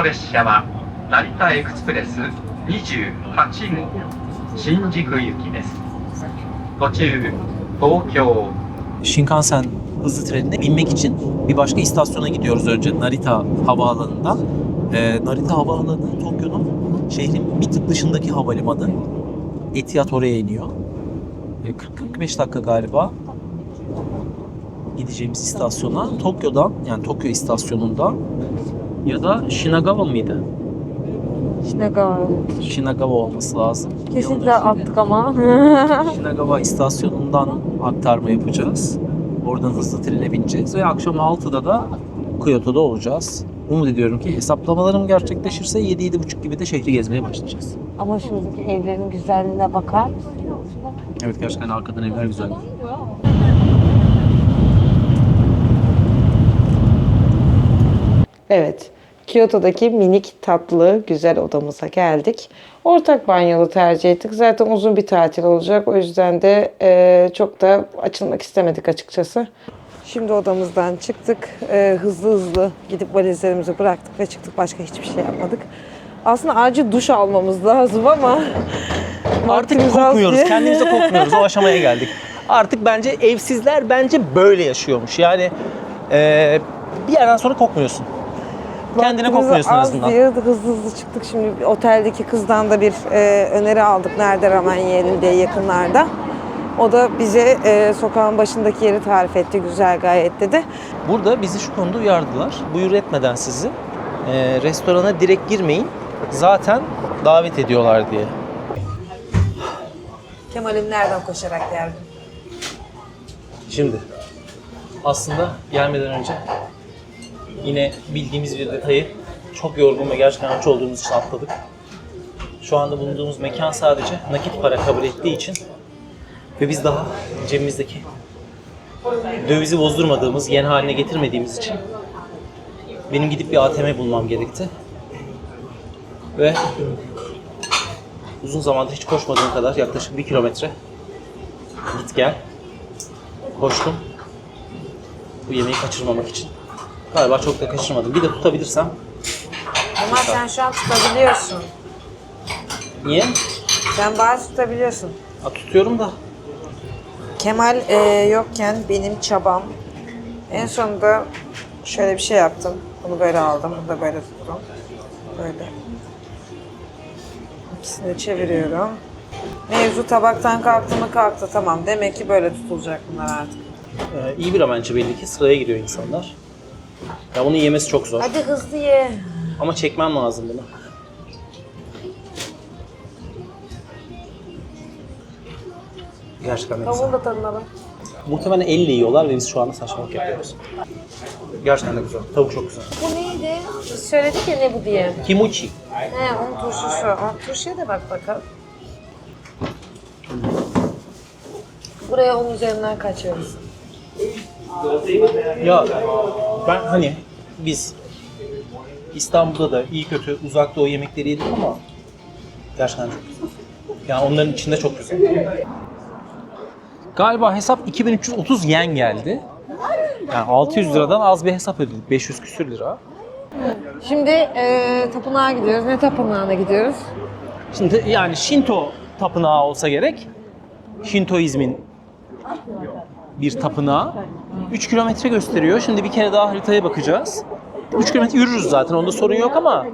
この列車は成田エクスプレス28号新宿行きです途中東京 Shinkansen hızlı trenine binmek için bir başka istasyona gidiyoruz önce Narita Havaalanı'ndan. Ee, Narita Havaalanı Tokyo'nun şehrin bir tık dışındaki havalimanı. Etihad oraya iniyor. Ee, 40-45 dakika galiba gideceğimiz istasyona Tokyo'dan yani Tokyo istasyonundan ya da Shinagawa mıydı? Shinagawa. Shinagawa olması lazım. Kesinlikle attık ama. Shinagawa istasyonundan aktarma yapacağız. Oradan hızlı trene bineceğiz ve akşam 6'da da Kyoto'da olacağız. Umut ediyorum ki hesaplamalarım gerçekleşirse 7-7.30 gibi de şehri gezmeye başlayacağız. ama şuradaki evlerin güzelliğine bakar mısın? Evet gerçekten arkadan evler güzel. Evet. Kyoto'daki minik tatlı güzel odamıza geldik. Ortak banyolu tercih ettik. Zaten uzun bir tatil olacak. O yüzden de e, çok da açılmak istemedik açıkçası. Şimdi odamızdan çıktık. E, hızlı hızlı gidip valizlerimizi bıraktık ve çıktık. Başka hiçbir şey yapmadık. Aslında acil duş almamız lazım ama Artık kokmuyoruz. Kendimize kokmuyoruz. O aşamaya geldik. Artık bence evsizler bence böyle yaşıyormuş. Yani e, bir yerden sonra kokmuyorsun. Kendine Vaktimiz kokmuyorsun en az azından. diye hızlı hızlı çıktık. Şimdi oteldeki kızdan da bir e, öneri aldık. Nerede ramen yiyelim diye yakınlarda. O da bize e, sokağın başındaki yeri tarif etti. Güzel gayet dedi. Burada bizi şu konuda uyardılar. Buyur etmeden sizi e, restorana direkt girmeyin. Zaten davet ediyorlar diye. Kemal'im nereden koşarak geldi? Şimdi aslında gelmeden önce yine bildiğimiz bir detayı çok yorgun ve gerçekten aç olduğumuz için atladık. Şu anda bulunduğumuz mekan sadece nakit para kabul ettiği için ve biz daha cebimizdeki dövizi bozdurmadığımız, yen haline getirmediğimiz için benim gidip bir ATM bulmam gerekti. Ve uzun zamandır hiç koşmadığım kadar yaklaşık bir kilometre git gel koştum. Bu yemeği kaçırmamak için. Galiba çok da kaçırmadım. Bir de tutabilirsem. Kemal sen şu an tutabiliyorsun. Niye? Sen bazı tutabiliyorsun. Ha, tutuyorum da. Kemal e, yokken benim çabam. En sonunda şöyle bir şey yaptım. Bunu böyle aldım. Bunu da böyle tuttum. Böyle. İkisini çeviriyorum. Mevzu tabaktan kalktı mı kalktı. Tamam. Demek ki böyle tutulacak bunlar artık. Ee, iyi bir ramenci belli ki. Sıraya giriyor insanlar. Ya bunu yemesi çok zor. Hadi hızlı ye. Ama çekmem lazım bunu. Gerçekten. Tavuğunu da tadalım. Muhtemelen elle yiyorlar ve biz şu anda saçmalık yapıyoruz. Gerçekten de güzel. Tavuk çok güzel. Bu neydi? Söyledik ya ne bu diye. Kimuchi. He onun turşusu. Onun turşuya da bak bakalım. Buraya onun üzerinden kaçıyoruz. Ya ben hani biz İstanbul'da da iyi kötü uzak doğu yemekleri yedik ama gerçekten çok güzel. Yani onların içinde çok güzel. Galiba hesap 2330 yen geldi. Yani 600 liradan az bir hesap ödedik. 500 küsür lira. Şimdi e, tapınağa gidiyoruz. Ne tapınağına gidiyoruz? Şimdi yani Shinto tapınağı olsa gerek. Shintoizmin bir tapınağı. 3 kilometre gösteriyor. Şimdi bir kere daha haritaya bakacağız. 3 kilometre yürürüz zaten onda sorun yok ama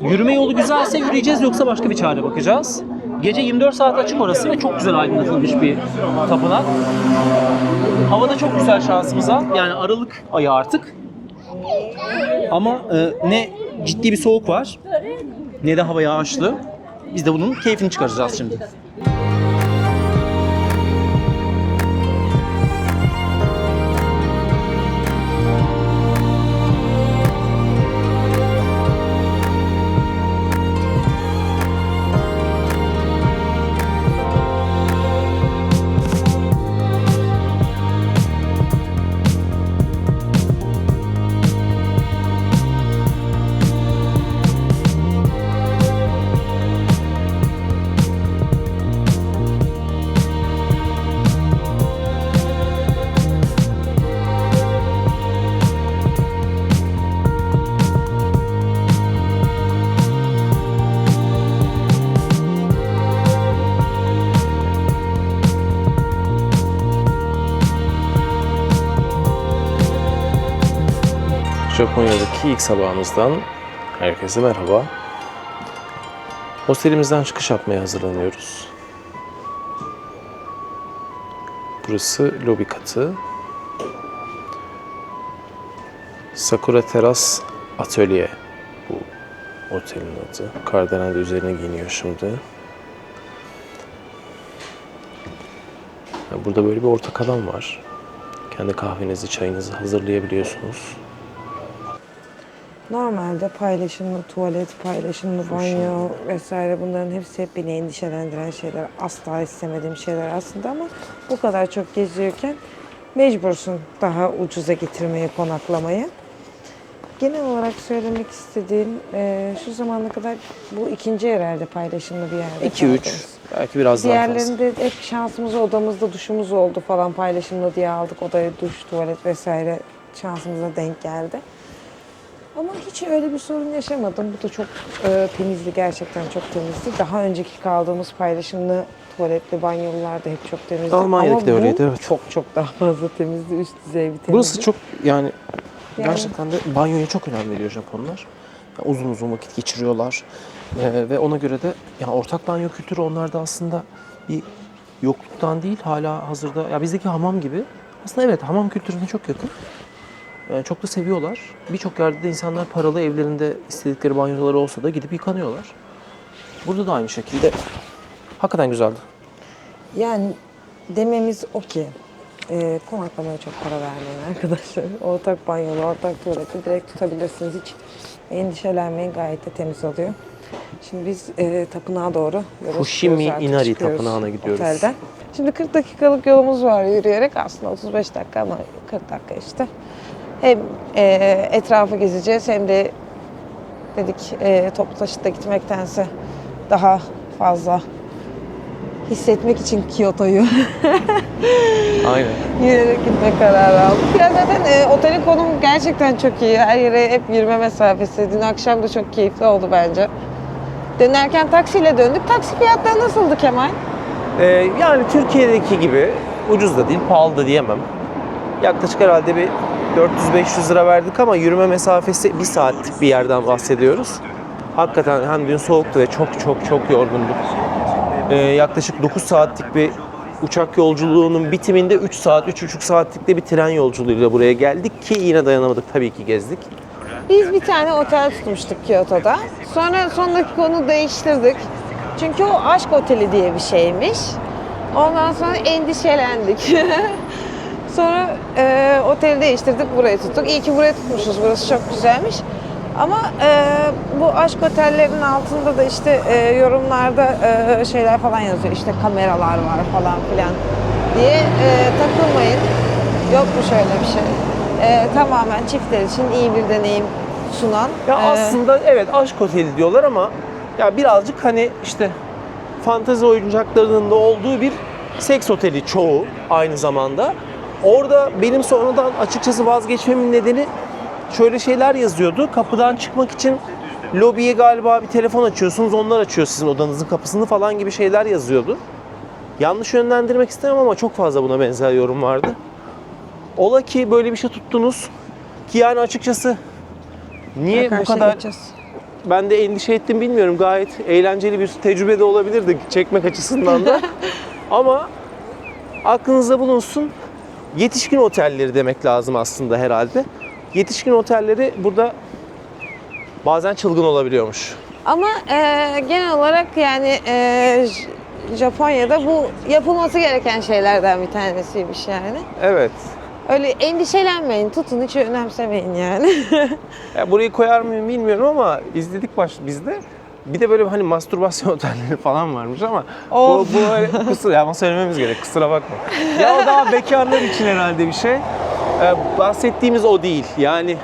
yürüme yolu güzelse yürüyeceğiz yoksa başka bir çare bakacağız. Gece 24 saat açık orası ve çok güzel aydınlatılmış bir tapınak. Hava da çok güzel şansımıza. Yani Aralık ayı artık. Ama e, ne ciddi bir soğuk var ne de hava yağışlı. Biz de bunun keyfini çıkaracağız şimdi. Japonya'daki ilk sabahımızdan herkese merhaba. Hostelimizden çıkış yapmaya hazırlanıyoruz. Burası lobi katı. Sakura Teras Atölye bu otelin adı. Kardinal de üzerine giyiniyor şimdi. Burada böyle bir ortak alan var. Kendi kahvenizi, çayınızı hazırlayabiliyorsunuz. Normalde paylaşımlı tuvalet, paylaşımlı banyo vesaire bunların hepsi hep beni endişelendiren şeyler. Asla istemediğim şeyler aslında ama bu kadar çok geziyorken mecbursun daha ucuza getirmeyi, konaklamayı. Genel olarak söylemek istediğim e, şu zamana kadar bu ikinci herhalde paylaşımlı bir yerde 2-3 kaldığımız. belki biraz daha fazla. Diğerlerinde hep şansımız odamızda duşumuz oldu falan paylaşımlı diye aldık. Odaya duş, tuvalet vesaire şansımıza denk geldi. Ama hiç öyle bir sorun yaşamadım. Bu da çok e, temizdi gerçekten çok temizdi. Daha önceki kaldığımız paylaşımlı tuvaletli banyolular da hep çok temizdi. Almanya'daki Ama de bu öyleydi, evet. Çok çok daha fazla temizdi. Üst düzey bir temizlik. Burası çok yani, Yani- gerçekten de banyoya çok önem veriyor Japonlar. Yani uzun uzun vakit geçiriyorlar. Ee, ve ona göre de yani ortak banyo kültürü onlarda aslında bir yokluktan değil hala hazırda ya bizdeki hamam gibi. Aslında evet hamam kültürüne çok yakın. Yani çok da seviyorlar. Birçok yerde de insanlar paralı evlerinde istedikleri banyoları olsa da gidip yıkanıyorlar. Burada da aynı şekilde. Hakikaten güzeldi. Yani dememiz o ki e, konaklamaya çok para vermeyin arkadaşlar. Ortak banyolu, ortak tuvaleti direkt tutabilirsiniz. Hiç endişelenmeyin gayet de temiz oluyor. Şimdi biz e, tapınağa doğru yola Fushimi çıkıyoruz artık, Inari çıkıyoruz Tapınağı'na gidiyoruz. Otelden. Şimdi 40 dakikalık yolumuz var yürüyerek. Aslında 35 dakika ama 40 dakika işte. Hem e, etrafı gezeceğiz hem de dedik e, toplu taşıtla gitmektense daha fazla hissetmek için Kyoto'yu Aynen. yürüyerek gitme kararı aldık. Ya zaten e, otelin konumu gerçekten çok iyi. Her yere hep yürüme mesafesi. Dün akşam da çok keyifli oldu bence. Dönerken taksiyle döndük. Taksi fiyatları nasıldı Kemal? Ee, yani Türkiye'deki gibi ucuz da değil, pahalı da diyemem. Yaklaşık herhalde bir 400-500 lira verdik ama yürüme mesafesi bir saatlik bir yerden bahsediyoruz. Hakikaten hem dün soğuktu ve çok çok çok yorgunduk. Ee, yaklaşık 9 saatlik bir uçak yolculuğunun bitiminde 3 saat, 3,5 saatlik de bir tren yolculuğuyla buraya geldik ki yine dayanamadık tabii ki gezdik. Biz bir tane otel tutmuştuk Kyoto'da. Sonra son dakika onu değiştirdik. Çünkü o aşk oteli diye bir şeymiş. Ondan sonra endişelendik. sonra e, oteli değiştirdik, burayı tuttuk. İyi ki burayı tutmuşuz, burası çok güzelmiş. Ama e, bu aşk otellerin altında da işte e, yorumlarda e, şeyler falan yazıyor. İşte kameralar var falan filan diye e, takılmayın. Yokmuş öyle bir şey. E, tamamen çiftler için iyi bir deneyim sunan. Ya e, aslında evet aşk oteli diyorlar ama ya birazcık hani işte fantezi oyuncaklarının da olduğu bir seks oteli çoğu aynı zamanda. Orada benim sonradan açıkçası vazgeçmemin nedeni şöyle şeyler yazıyordu. Kapıdan çıkmak için lobiye galiba bir telefon açıyorsunuz. Onlar açıyor sizin odanızın kapısını falan gibi şeyler yazıyordu. Yanlış yönlendirmek istemem ama çok fazla buna benzer yorum vardı. Ola ki böyle bir şey tuttunuz ki yani açıkçası niye bu kadar geçeceğiz. ben de endişe ettim bilmiyorum. Gayet eğlenceli bir tecrübe de olabilirdi çekmek açısından da. Ama aklınızda bulunsun. Yetişkin otelleri demek lazım aslında herhalde. Yetişkin otelleri burada bazen çılgın olabiliyormuş. Ama e, genel olarak yani e, Japonya'da bu yapılması gereken şeylerden bir tanesiymiş yani. Evet. Öyle endişelenmeyin, tutun hiç önemsemeyin yani. Ya burayı koyar mıyım bilmiyorum ama izledik baş bizde. Bir de böyle hani mastürbasyon otelleri falan varmış ama bu, Of. bu öyle kusur ya ama söylememiz gerek kusura bakma. ya o daha bekarlar için herhalde bir şey. Ee, bahsettiğimiz o değil. Yani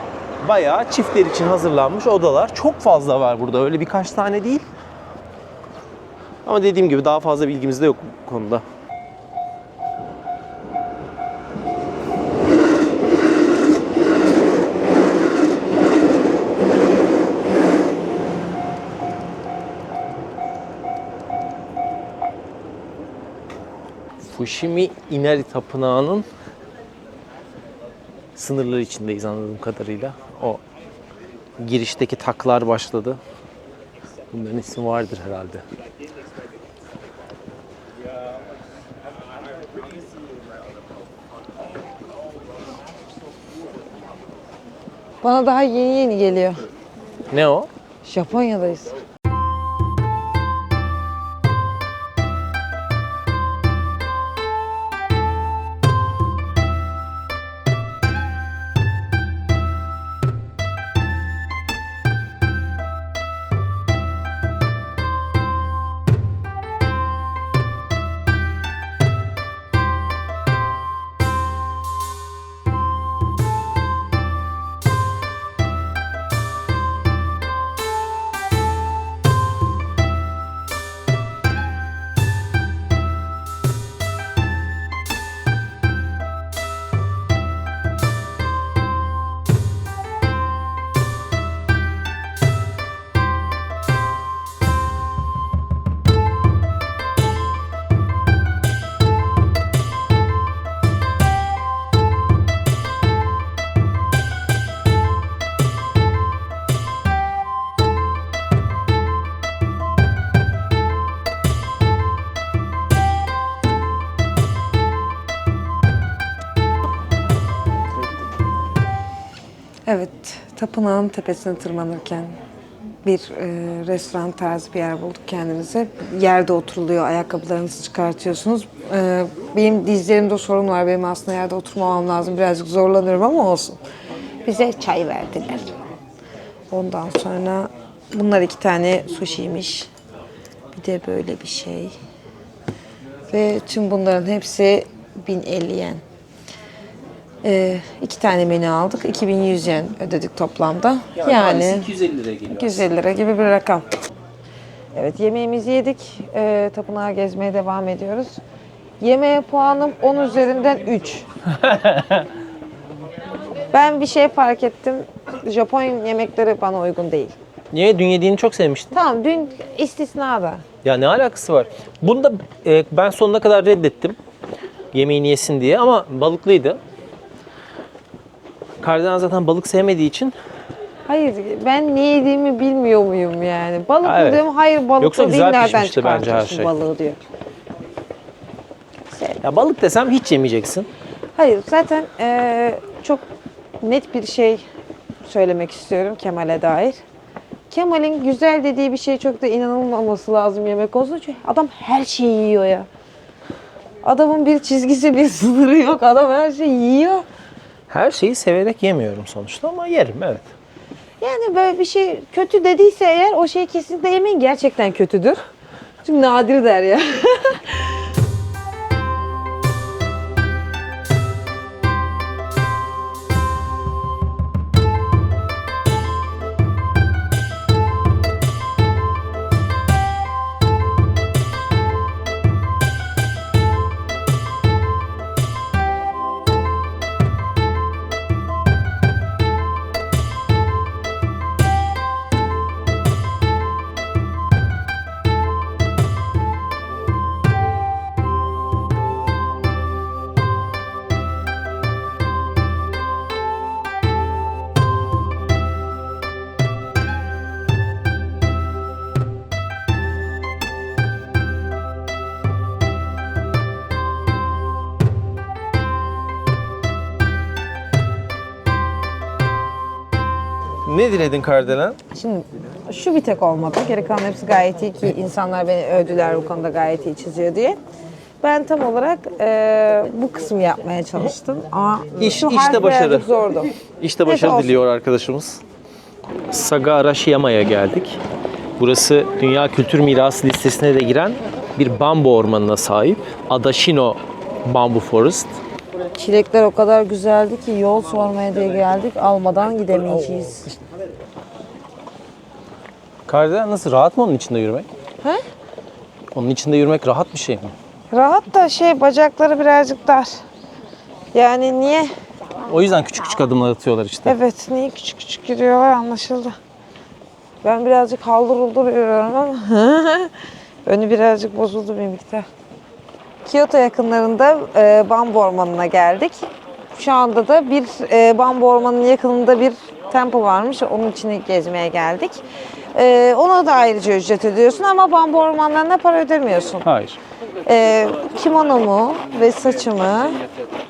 bayağı çiftler için hazırlanmış odalar. Çok fazla var burada. Öyle birkaç tane değil. Ama dediğim gibi daha fazla bilgimiz de yok bu konuda. Fushimi Inari Tapınağı'nın sınırları içindeyiz anladığım kadarıyla. o girişteki taklar başladı. Bunların ismi vardır herhalde. Bana daha yeni yeni geliyor. Ne o? Japonya'dayız. Tapınağın tepesine tırmanırken bir e, restoran tarzı bir yer bulduk kendimize. Yerde oturuluyor, ayakkabılarınızı çıkartıyorsunuz. E, benim dizlerimde sorun var, benim aslında yerde oturmamam lazım. Birazcık zorlanıyorum ama olsun. Bize çay verdiler. Ondan sonra bunlar iki tane sushi'ymiş. Bir de böyle bir şey. Ve tüm bunların hepsi 1050 yen. Ee, iki tane menü aldık. 2100 yen ödedik toplamda. Yani, 250 liraya geliyor. 250 lira gibi bir rakam. Evet yemeğimizi yedik. Ee, tapınağı gezmeye devam ediyoruz. Yemeğe puanım 10 üzerinden 3. ben bir şey fark ettim. Japon yemekleri bana uygun değil. Niye? Dün yediğini çok sevmiştin. Tamam dün istisna da. Ya ne alakası var? Bunu da e, ben sonuna kadar reddettim. Yemeğini yesin diye ama balıklıydı. Kardinal zaten balık sevmediği için Hayır ben ne yediğimi bilmiyor muyum yani? Balık Ha, mı evet. diyorum? Hayır balık Yoksa değil güzel nereden pişmişti bence her çıkartıyorsun şey. balığı diyor. ya balık desem hiç yemeyeceksin. Hayır zaten eee, çok net bir şey söylemek istiyorum Kemal'e dair. Kemal'in güzel dediği bir şey çok da inanılmaması lazım yemek konusunda. Çünkü adam her şeyi yiyor ya. Adamın bir çizgisi bir sınırı yok. Adam her şeyi yiyor. Her şeyi severek yemiyorum sonuçta ama yerim evet. Yani böyle bir şey kötü dediyse eğer o şey kesinlikle yemeyin gerçekten kötüdür. Çünkü nadir der ya. Ne diledin Kardelen? Şimdi şu bir tek olmadı. Geri kalan hepsi gayet iyi ki insanlar beni övdüler bu konuda gayet iyi çiziyor diye. Ben tam olarak e, bu kısmı yapmaya çalıştım ama İş- şu işte harf başarı. birazcık zordu. İşte Neyse, başarı olsun. diliyor arkadaşımız. Saga Arashiyama'ya geldik. Burası Dünya Kültür Mirası listesine de giren bir bambu ormanına sahip. Adashino Bamboo Forest. Çilekler o kadar güzeldi ki yol sormaya diye geldik. Almadan gidemeyeceğiz. Kardelen nasıl? Rahat mı onun içinde yürümek? He? Onun içinde yürümek rahat bir şey mi? Rahat da şey bacakları birazcık dar. Yani niye? O yüzden küçük küçük adımlar atıyorlar işte. Evet niye küçük küçük yürüyorlar anlaşıldı. Ben birazcık haldır uldur yürüyorum ama önü birazcık bozuldu bir miktar. Kyoto yakınlarında e, bambu ormanına geldik. Şu anda da bir e, bambu ormanının yakınında bir tempo varmış. Onun içini gezmeye geldik. E, ona da ayrıca ücret ödüyorsun ama bambu ormanlarına para ödemiyorsun. Hayır. E, kimonomu ve saçımı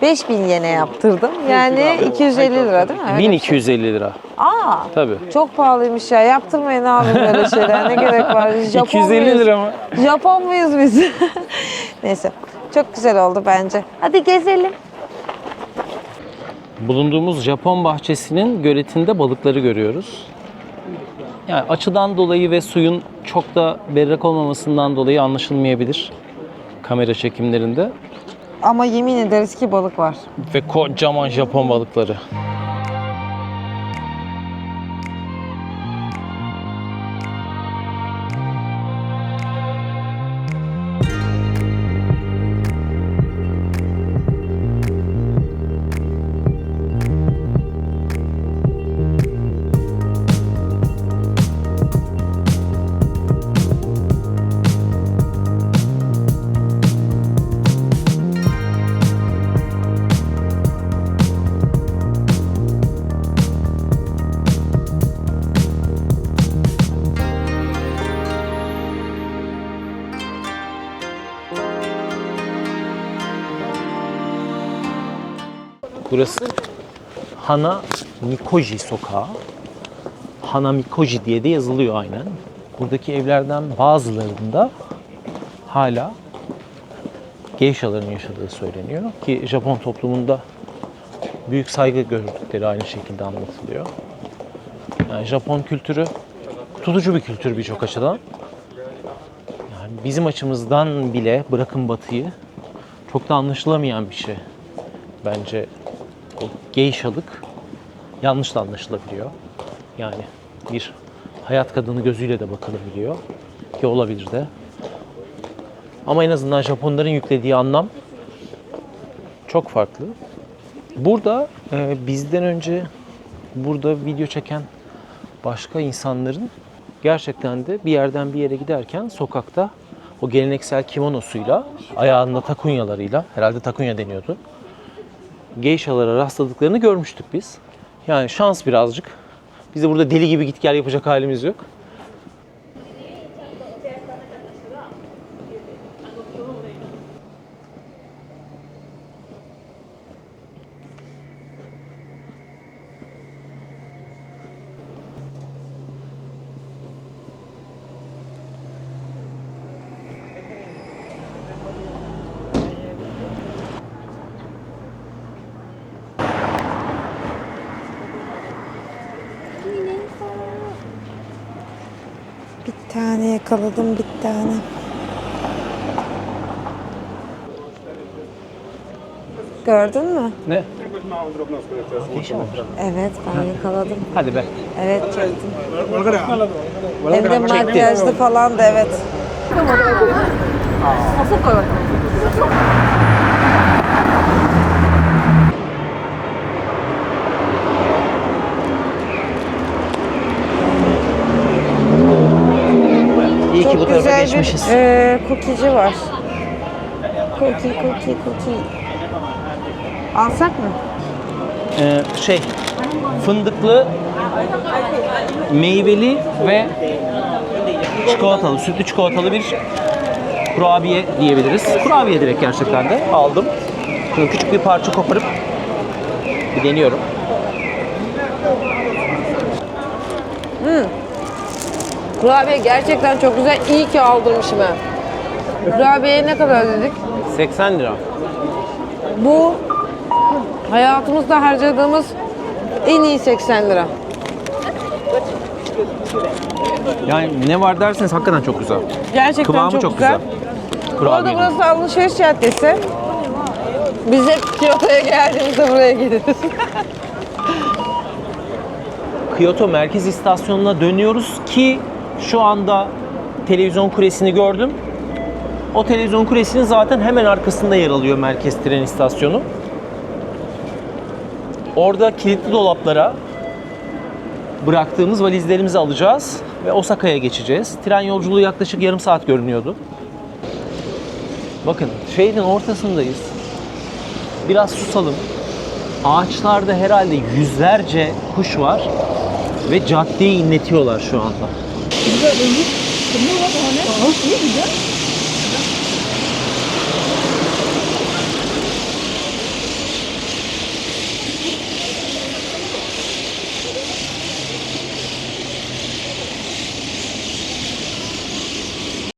5000 yene yaptırdım. Yani 250 lira değil mi? Öyle bir şey. 1250 lira. Aa, Tabii. çok pahalıymış ya. Yaptırmayın abi böyle şeyler. Ne gerek var? Japon 250 muyuz? lira mı? Japon muyuz biz? Neyse. Çok güzel oldu bence. Hadi gezelim. Bulunduğumuz Japon bahçesinin göletinde balıkları görüyoruz. Yani açıdan dolayı ve suyun çok da berrak olmamasından dolayı anlaşılmayabilir kamera çekimlerinde. Ama yemin ederiz ki balık var. Ve kocaman Japon balıkları. Burası Hana Mikoji sokağı. Hana Mikoji diye de yazılıyor aynen. Buradaki evlerden bazılarında hala geishaların yaşadığı söyleniyor ki Japon toplumunda büyük saygı gördükleri aynı şekilde anlatılıyor. Yani Japon kültürü tutucu bir kültür birçok açıdan. Yani bizim açımızdan bile bırakın batıyı çok da anlaşılamayan bir şey. Bence o geishalık yanlış da anlaşılabiliyor. Yani bir hayat kadını gözüyle de bakılabiliyor ki olabilir de. Ama en azından Japonların yüklediği anlam çok farklı. Burada e, bizden önce burada video çeken başka insanların gerçekten de bir yerden bir yere giderken sokakta o geleneksel kimonosuyla, ayağında takunyalarıyla, herhalde takunya deniyordu. Geishalara rastladıklarını görmüştük biz. Yani şans birazcık. Biz de burada deli gibi git gel yapacak halimiz yok. Bir tane yakaladım bir tane. Gördün mü? Ne? Evet ben yakaladım. Hadi be. Evet çektim. Hem de makyajlı falan da evet. İyi ki Çok güzel geçmişiz. bir e, kokici var. Koki koki koki. Alsak mı? Ee, şey, fındıklı, meyveli ve çikolatalı, sütlü çikolatalı bir kurabiye diyebiliriz. Kurabiye direkt gerçekten de aldım. Şöyle küçük bir parça koparıp bir deniyorum. Kurabiye gerçekten çok güzel. İyi ki aldırmışım ha. Kurabiyeye ne kadar dedik? 80 lira. Bu hayatımızda harcadığımız en iyi 80 lira. Yani ne var derseniz hakikaten çok güzel. Gerçekten Kıvamı çok, çok, güzel. güzel. Bu arada burası alışveriş caddesi. Biz hep Kyoto'ya geldiğimizde buraya geliriz. Kyoto Merkez İstasyonu'na dönüyoruz ki şu anda televizyon kulesini gördüm. O televizyon kulesinin zaten hemen arkasında yer alıyor Merkez Tren İstasyonu. Orada kilitli dolaplara bıraktığımız valizlerimizi alacağız ve Osaka'ya geçeceğiz. Tren yolculuğu yaklaşık yarım saat görünüyordu. Bakın şehrin ortasındayız. Biraz susalım. Ağaçlarda herhalde yüzlerce kuş var ve caddeyi inletiyorlar şu anda. Güzel, ölü. Ne var tane? Ne güzel.